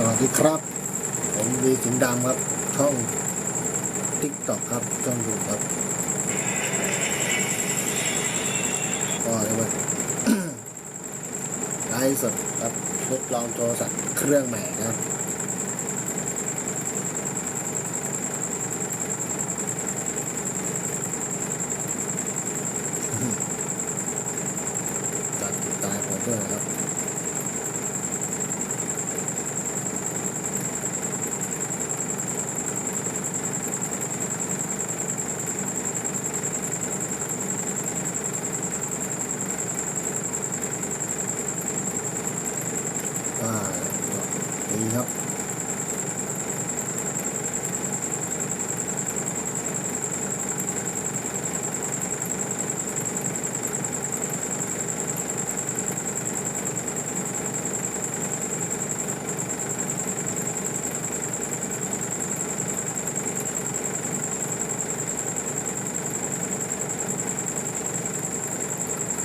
สวัสดีครับ ผมวีสิงดำครับ ช่องทิกตอกครับช่องดูครับก็จะมาไลฟ์สดครับทดลองโทรศัพท์เครื่องใหม่ครับ ตัดติดตามผมด้วยนะครับ อ่าดีครับ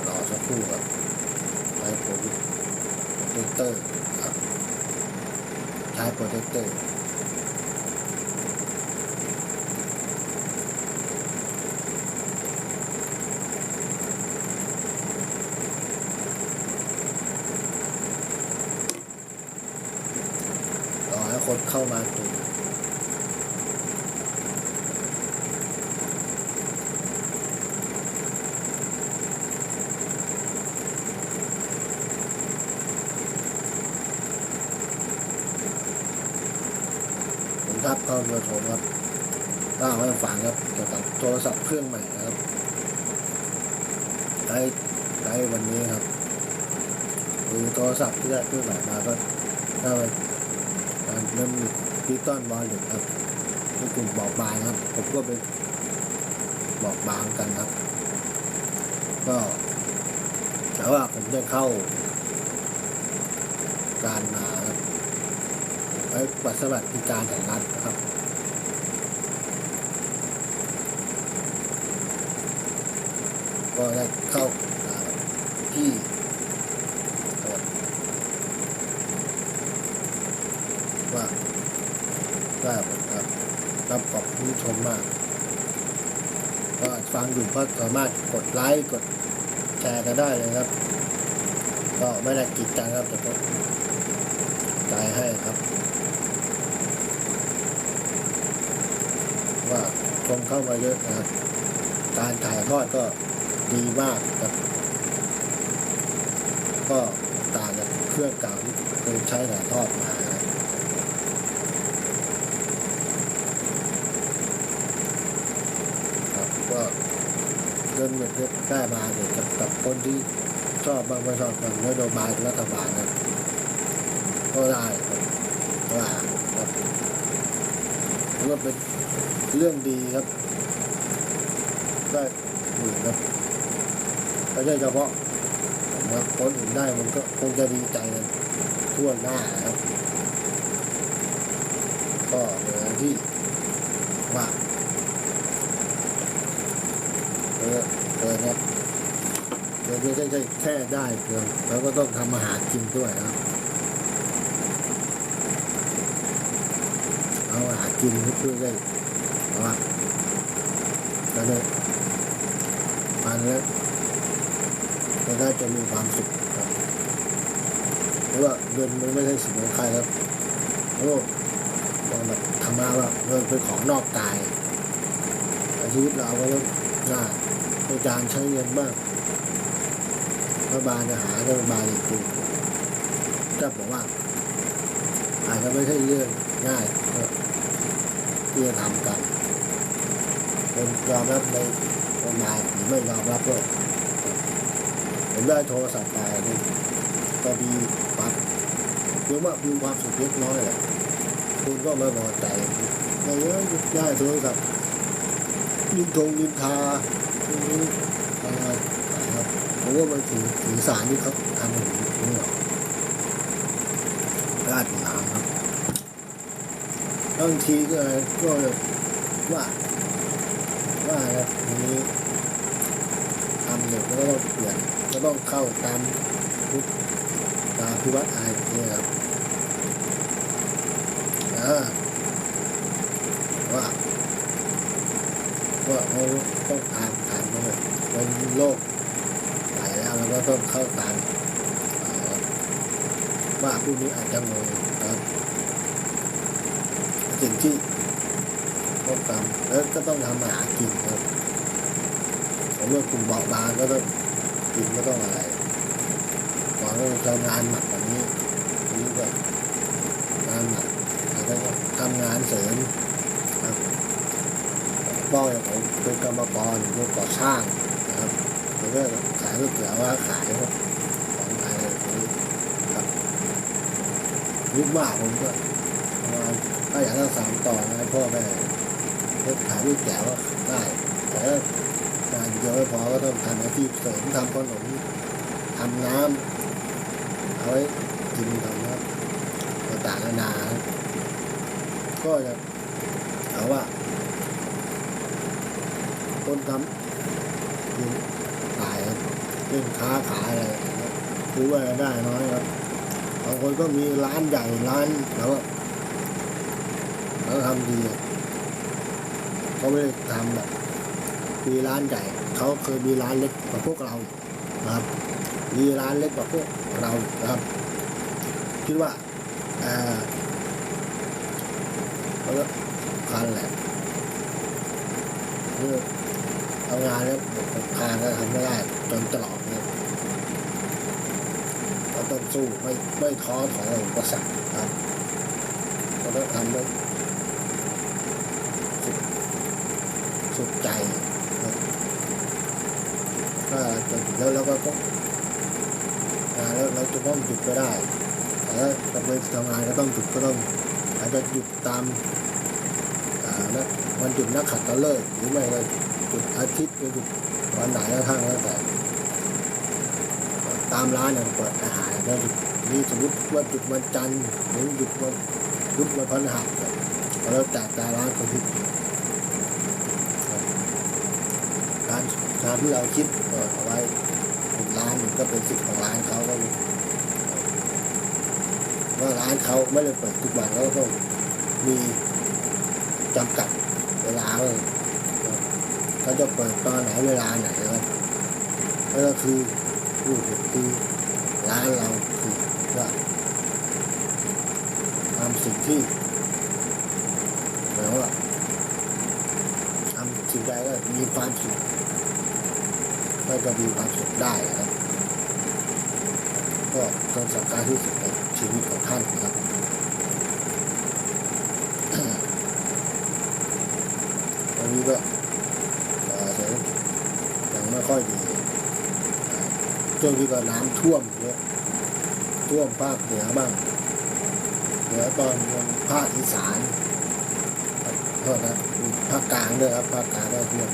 รอสักครู่ครับใช้โปร เจคเตอร์ครับใช้โปรเจคเตอร์รอให้คนเข้ามาดูผมครับเข้าเบอร์โทรครับ เล่าให้ฟังครับเกี่ยวกับโทรศัพท์เครื่องใหม่นะครับได้ได้วันนี้ครับคือโทรศัพท์ที่ได้เครื่องใหม่มาก็ได้าการเริ่มดิจิตอลวอลเล็ตครับที่กลุ่มบอกบางครับ ผมก็ไปบอกบางกันครับ ก็แต่ว่าผมได้เข้า การมาครับไว้บัติการแห่งรัฐนะครับ ก็ได้เข้าอ่า ที่ว่าว่าผมครับรับขอบผู้ชมมากก็ฟังอยู่ก็สามารถกดไลค์กดแชร์กันได้เลยครับ ก็ไม่ได้กีดกันครับแต่ก็ใจให้ครับ ว่าคนเข้ามาเยอะนะครับ การถ่ายทอดก็ดีมากต่างจากเค รื่องเก่าที่เคยใช้ถ่ายทอดมาครับครับก็เงินเงินที่ได้มาเนี่ยกับกับคนที่ชอบบางไม่ชอบกับนโยบายรัฐบาลนะก็ได้ครับว่าครับถือว่าเป็นเรื่องดีครับได้หมื่นครับไม่ใช่เฉพาะ คนอื่นได้มันก็คงจะดีใจกันทั่วหน้าครับก็เหมือนที่ว่าเออเออครับเดี๋ยวไม่ใช่แค่ได้เพียงแล้วก็ต้องทำอาหารกินด้วยนะครับเอาอาหารกินเพื่อได้ว่าแล้วเนี่ยมันแล้ว นก็จะมีความสุขครับเพราะว่าเงินมันไม่ใช่สิ่งของใครครับโอ้มันแบบทำมาว่าเงินเป็นของนอกกายชีวิตเราก็ต้องน่าในการใช้เงินบ้างพรัฐบาลจะหารัฐบาลจริงๆถ้าบอกว่า อาจจะไม่ใช่เรื่องง่ายที่จะทำกันผมยอมรับในกฎหมายหรือไม่ยอมรับก็ ได้โทรศัพท์ไปนี่ก็มีปั๊บหรือว่ามีความสุขเล็กน้อยแหละคุณก็ไม่พอใจในเรื่องได้โทรศัพท์นินทงนินทาอะไรนะครับผมว่ามันถือถือสารที่เขาทำอย่างนี้นี่หรอกราดน้ำครับบางทีก็ก็ว่า องเข้าตามทุกตาพิวัตรอายนี่ครับว่าว่าเขาต้องตามตามเลยมันโลกหลายแล้วเราก็ต้องเข้าตามว่าผู้นี้อาจจะงงครับสิ่งที่ต้องทำแล้วก็ต้องทำมาหากินครับเมื่องกลุ่มเบาบางก็ต้องกินก็ต้อง งานหนักแบบนี้ทีนี้ก็งานหนักแล้วก็ทำงานเสริมครับป้องอย่างผมเป็นกรรมกรเป็นก่อสร้างนะครับแล้วก็ขายก๋วยเตี๋ยวว่าขายครับของขายอะไรแบบนี้ครับยุคมากผมก็ประมาณถ้าอยากจะสานต่อนะให้พ่อแม่เลิกขายก๋วยเตี๋ยวก็ได้ แต่ถ้างานเดียวไม่พอก็ต้องทำอาชีพเสริมทำขนมทำน้ำเอาไว้กินทำครับต่างๆนานาครับก็จะเอาว่า คนทำอยู่ขายเรื่องค้าขายอะไรครับรู้ว่าได้น้อยครับบางคนก็มีร้านใหญ่ร้านแล้วก็แล้วทำดีเขาไม่ได้ทำแบบมีร้านใหญ่เขาเคยมีร้านเล็กกว่าพวกเรานะครับมีร้านเล็กกว่าพวกเรานะครับคิดว่าอ่อเขาก็คันแหละคือำงานแล้วผมคานก็ทำไม่ได้จนตลอดเนี่ยเราต้องสู้ไม่ไม่ท้อถอยอุปสรรคครับเราต้องทำด้วยสุดสุดใจครับถ้าจะแล้วเราก็ต้องงานแล้วเราจะต้องหยุดไม่ได้แต่ถ้าเราไปทำงานก็ต้องหยุดก็ต้องอาจจะหยุดตามนะวันหยุดนักขัดตฤกษ์หรือไม่ก็ุดอาทิตย์หรือหยุดวันไหนก็ทั้งแล้วแต่ ตามร้านเนี่ยเปิดอาหารแล้วหยุดนี่สมมติว่าหยุดวันจันทร์หรือหยุดวันหยุดวันพฤหัสเนี่ยแล้วแต่แต่ร้านเขาคิดร้านร้านที่เราคิดเออเอาไว้ร้านก็เป็นสิทธิ์ของร้านเขาก็ว่าร้านเขาไม่ได้เปิดทุกวันเขาก็มีจำกัดเวลาเลยเขาจะเปิดตอนไหน เวลาไหนครับแล้วก็คือพูดคือร้านเราคือว่าทำสิ่งที่หมายว่าทำสิ่งใดก็มีความสุขก็จะมีความสุขได้นะครับก็ต้องสำคัญที่สุดในชีวิตของท่านนะครับ ตอนนี้ก็เอ่อเดี๋ยวยังไม่ค่อยดีอ่า ช่วงที่ก็น้ำท่วมเยอะท่วมภาคเหนือบ้างเหนือตอนบนภาคอีสานโทษนะภาคกลางด้วยครับภาคกลางก็ท่วม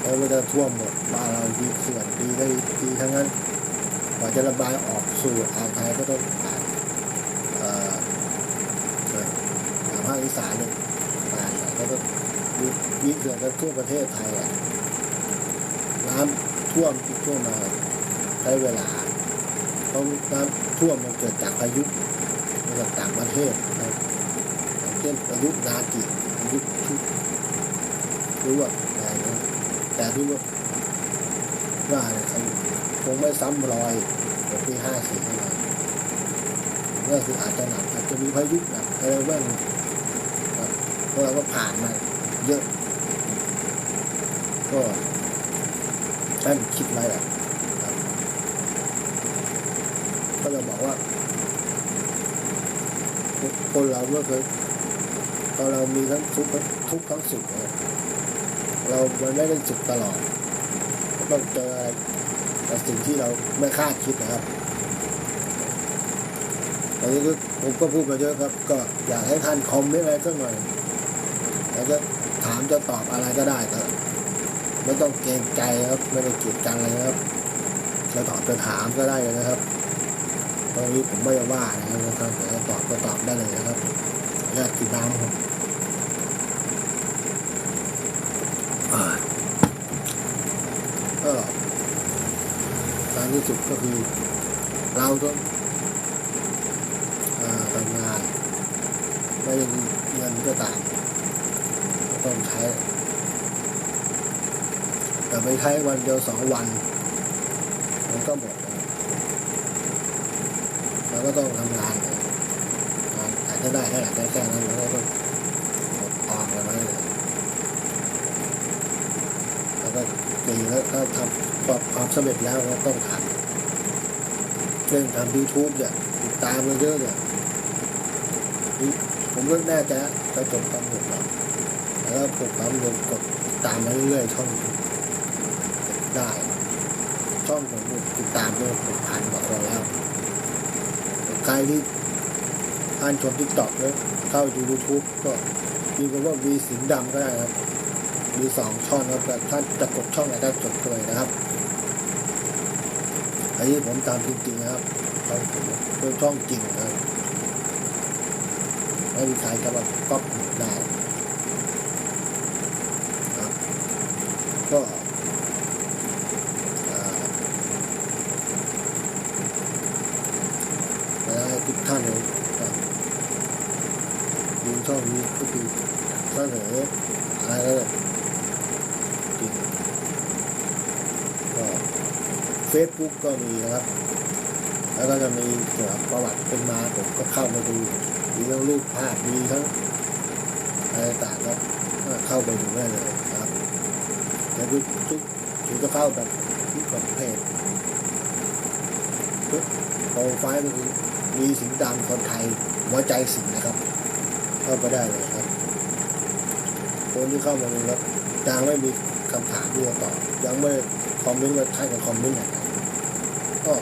แล้วก็จะท่วมหมดบ้านเราดีเขื่อนดีได้ดีทั้งนั้นกว่าจะระบายออกสู่อ่าวไทยก็ต้องผ่านภาคอีสานเนี่ยผ่านแล้วก็มีเขื่อนกันทั่วประเทศไทยอะน้ำ ท่วมที่ท่วมมาใช้เวลาเพราะน้ำท่วมมันเกิดจากพายุมาจากต่างประเทศนะครับเช่นพายุนากิพายุชุกรู้ว่าอะไรนะแต่ที่ว่าว่าเนี่ยคงไม่ซ้ำรอยของปีห้าสี่เข้ามาก็คืออาจจะหนักอาจจะมีพายุหนักอะไรบ้างเพราะเราก็ผ่านมาเยอะ ก็ ท่านคิดไว้แหละครับก็จะบอกว่า คนเราเมื่อเคยตอนเรามีทั้งทุกข์ทุกข์ทั้งสุขเรามันไม่ได้สุขตลอดก็ต้องเจออะไรแต่สิ่งที่เราไม่คาดคิดนะครับอันนี้ก็ผมก็พูดมาเยอะครับ ก็อยากให้ท่านคอมเมนต์อะไรสักหน่อยแล้วจะถามจะตอบอะไรก็ได้แต่ ไม่ต้องเกรงใจครับไม่ได้เกลียดกันอะไรนะครับจะตอบจะถามก็ได้เลยนะครับตรงนี้ผมไม่ว่านะครับแต่จะตอบก็ตอบได้เลยนะครับขออนุญาตกินน้ำครับก็การที่สุดก็คือเราต้องอ่าทำงานไม่ได้มีเงินก็ตามก็ต้องใช้แต่ไป ใช้วันเดียวสองวัน มันก็หมดแล้วก็ต้องทำงานอาจจะได้แค่ไหนแค่นั้นเราก็ต้องออกกันไว้เลยแล้วก็ดีแล้วถ้าทำประสบความสำเร็จแล้วก็ต้องทำเรื่องทำยูทูบเนี่ยติดตามมาเยอะเนี่ยผมก็แน่ใจจะจบความหมดแล้วแล้วผมความเงินกดติดตามมาเรื่อยๆช่องได้ ช่องผมเนี่ยติดตามมาหกพันกว่าคนแล้ว ใคร ที่อ่านชมทิกตอกแล้วเข้าดูยูทูบก็มีคำว่าวีสิงดำก็ได้ครับมีสองช่องครับแต่ท่านจะกดช่องไหนได้จดเลยนะครับอันนี้ผมตามจริงๆนะครับช่องผมเป็นช่องจริงนะครับไม่มีใครจะมาก๊อปได้ครับก็อ่า และทุกท่านเลยครับดูช่องนี้ก็คือเสนออะไรก็ได้จริงก็เฟซบุ๊กก็มีนะครับ แล้วก็จะมีเกี่ยวกับประวัติเป็นมาผมก็เข้ามาดู มีทั้งรูปภาพมีทั้งอะไรต่างก็เข้าไปดูได้เลยครับแล้วทุกทุกถึงจะเข้าแบบทุกประเภททุกโปรไฟล์ก็คือมีสิงดำคนไทยหัวใจสิงนะครับ เข้าไปได้เลยครับ คนที่เข้ามาดูแล้วยังไม่มีคำถามที่จะตอบยังไม่คอมเมนต์ว่าใช่กับคอมเมนต์อย่างไรก็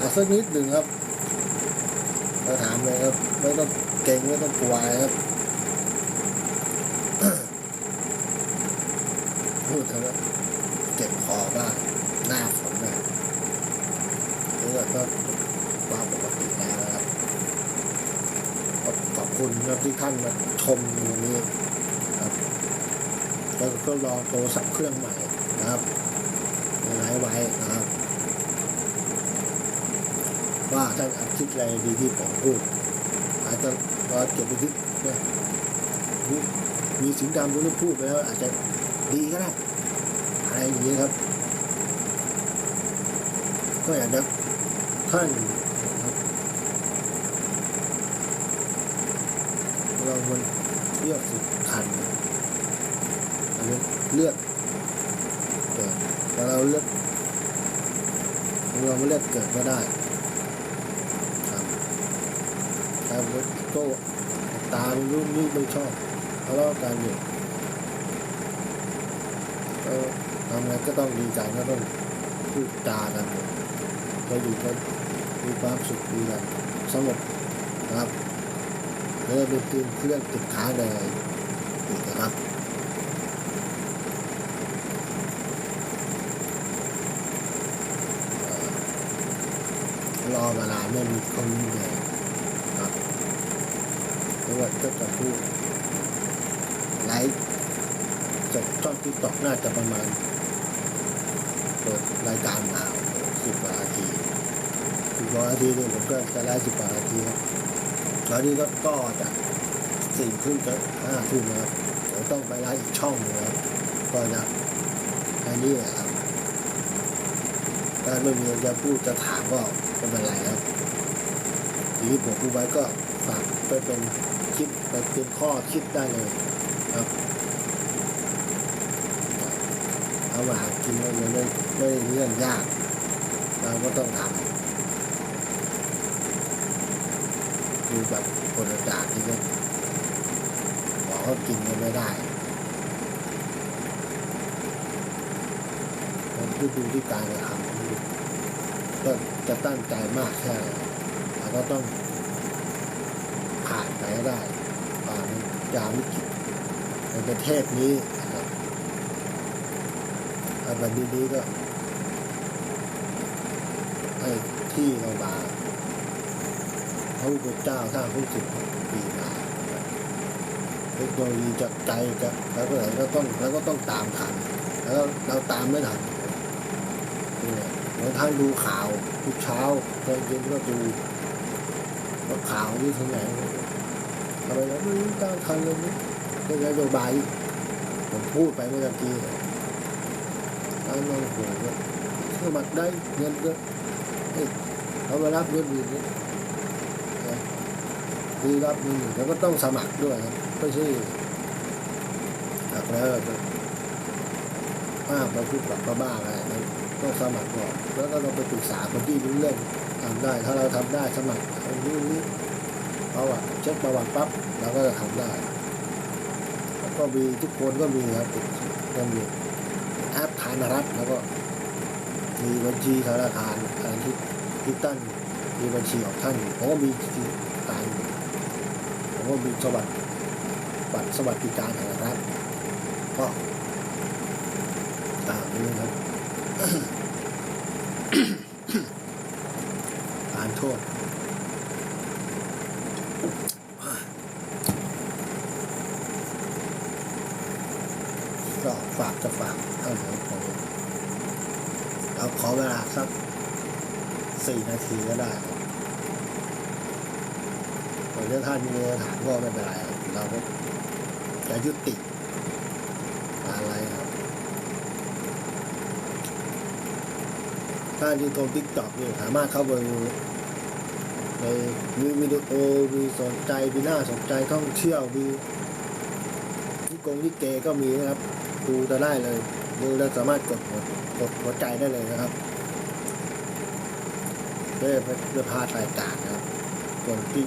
อาสักนิดหนึ่งครับ เลยครับ ไม่ต้องเก่งไม่ต้องกลัวครับพูดถึงว่าเจ็บคอบ้างหน้าฝนนะนี่ก็ว่าปกติแล้วนะครับขอบคุณครับที่ท่านมาชมในวันนี้ครับแล้วก็ลองโทรศัพท์เครื่องใหม่นะครับไลฟ์ไว้นะครับ ว่าท่านอธิบอะไรดีที่ผมพูด จะเราเก็บไปที่เนี่ยมีมีสิงดำรู้พูดไปแล้วอาจจะดีก็ได้อะไรอย่างนี้ครับ ก็อยากจะท่านเรามันเลือกสิทันอันนี้เลือกเกิดแต่เราเลือกเราไม่เลือกเกิดไม่ได้ครับแต่โก็ ตามรุ่นนี้ไม่ชอบทะเลาะกันอยู่ก็ทำไงก็ต้องดีใจก็ต้องพูดจากันเราอยู่กันมีความสุขดีกันสงบนะครับแล้วก็เป็นเครื่องติดค้างในอีกนะครับรอมานาไม่มีคนเลยครับเพราะว่า ก็จะพูดไลฟ์จะช่องที่ตอกน่าจะประมาณเปิดรายการมาสิบกว่านาทีสิบกว่านาทีนี่ผมก็จะไลฟ์สิบกว่านาทีครับตอนนี้ก็ก็จะสี่ทุ่มจะห้าทุ่มนะครับเดี๋ยวต้องไปไล่อีกช่องหนึงนะครับก็จะอันนี้แหละครับถ้าไม่มีจะพูดจะถามก็ไม่เป็นไรครับทีนี้ผมพูดไว้ก็ฝาก ไปเป็นคิดไปเป็นข้อคิดได้เลยครับเอามาหากินมันไม่ไม่เรื่องยากเราก็ต้องทำคือแบบคนละจานที่ก็บอกเขากินกันไม่ได้มันคือดูที่การกระทำก็จะตั้งใจมากแค่ไหนเราก็ต้อง ไปให้ได้ผ่านยามวิกฤตในประเทศนี้นะครับอาบันดีๆก็ให้ที่เราบาพระพุทธเจ้าสร้างพุทธสิบปีมาเทคโนโลยีจะไกลจะแล้วก็ไหนก็ต้องแล้วก็ต้องตามทันแล้วเราตามไม่ทันเนี่ยบางท่านดูข่าวทุกเช้าตอนเย็นก็ดูว่าข่าวนี่ถึงไหน ทำไมเราไม่รู้ตามทันเลยนี่นโยบายผมพูดไปเมื่อกี้ตามมองหัวก็สมัครได้เงินก็เอ้ยเขาไปรับเงินอื่นเนี่คือรับเงินอื่แล้วก็ต้องสมัครด้วยไม่ใช่หักแล้วก็อ้าไปพูดแบบบ้าอะไรนะต้องสมัครก่อนแล้วก็เราไปปรึกษาคนที่รู้เรื่องทำได้ ถ้าเราทำได้สมัครคนนี้ ประวัติเช็คประวัติปั๊บเราก็จะทำได้แล้วก็มีทุกคนก็มีครับก็มีแอปธานรัฐแล้วก็มีบัญชีธนาคารการที่ที่ตั้นมีบัญชีของท่านผมก็มีการผมก็มีสวัสดิ์บัตรสวัสดิการแห่งรัฐก็ตามนี้ครับ การโทษ ก็ฝากจะฝากเท่านี้ผมเราขอเวลาสักสี่นาทีก็ได้ครับหรือถ้าท่านมีคำถามก็ไม่เป็นไรครับเราก็จะยุติอะไรครับ ถ้าที่ตรงทิกตอกนี่สามารถเข้าไปในมีวิดีโอมีสนใจมีน่าสนใจท่องเที่ยวมีนิกงนิเกก็มีนะครับดูจะได้เลยดูแล้วสามารถกดกดหัวใจได้เลยนะครับเพื่อเพื่อพาดรายการนะครับส่วนที่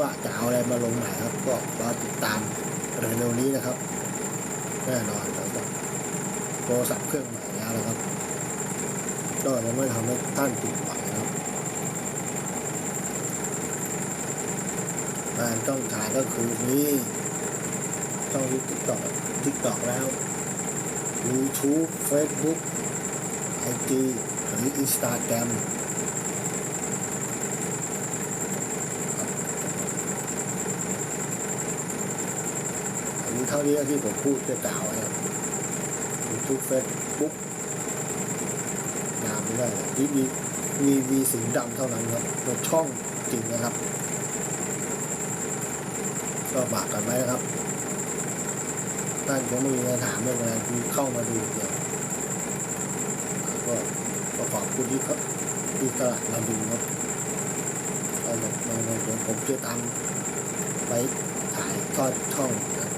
ว่าจะเอาอะไรมาลงใหม่ครับ ก็รอติดตามเร็วๆนี้นะครับ แน่นอนครับโทรศัพท์เครื่องใหม่แล้วนะครับ ก็จะไม่ทำให้ท่านผิดหวังครับการต้องถ่ายก็คือนี้ต้องทิกตอกติ๊กตอกแล้ว YouTube Facebook IG หรือ Instagram อันนี้เท่านี้ที่ผมพูดจะกล่าวนะครับ YouTube Facebook ที่มีมีมีสีดำเท่านั้นครับเป็นช่องจริงนะครับก็ฝากกันไว้นะครับท่านก็ไม่มีคำถามเรื่องอะไรคือเข้ามาดูเดียวก็ก็ขอบคุณที่เขาที่ตลาดมาดูครับเอาแบบมาเดี๋ยวผมจะตามไปถ่ายทอดช่องนะครับ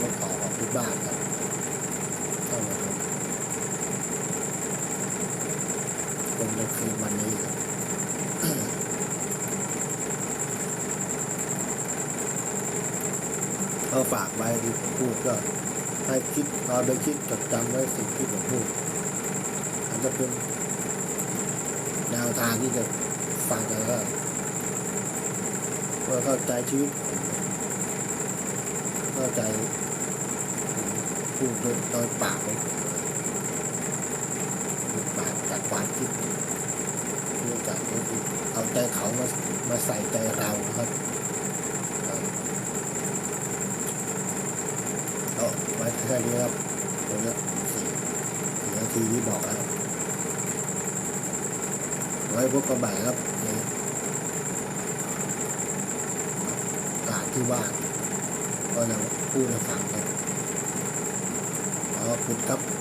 ก็ขอขอบคุณบ้านครับเข้ามาดูผมในคืนวันนี้ครับ ก็ฝากไว้ที่ผมพูดก็ให้ คิดตอนไปคิดจดจำไว้สิ่งที่ผมพูดอาจจะเป็นแนวทางที่จะฟังกันก็เพื่อเข้าใจชีวิตเข้าใจพูดโดยโดยปากของผมโดยปากจากความคิดเพื่อจากก็คือเอาใจเขามามาใส่ใจเรานะครับก็ไว้แค่นี้ครับตรงนี้สี่สี่นาทีที่บอกแล้ว ไว้พบกันใหม่ครับในกาดที่ว่าก็จะพูดให้ฟังครับขอบคุณครับ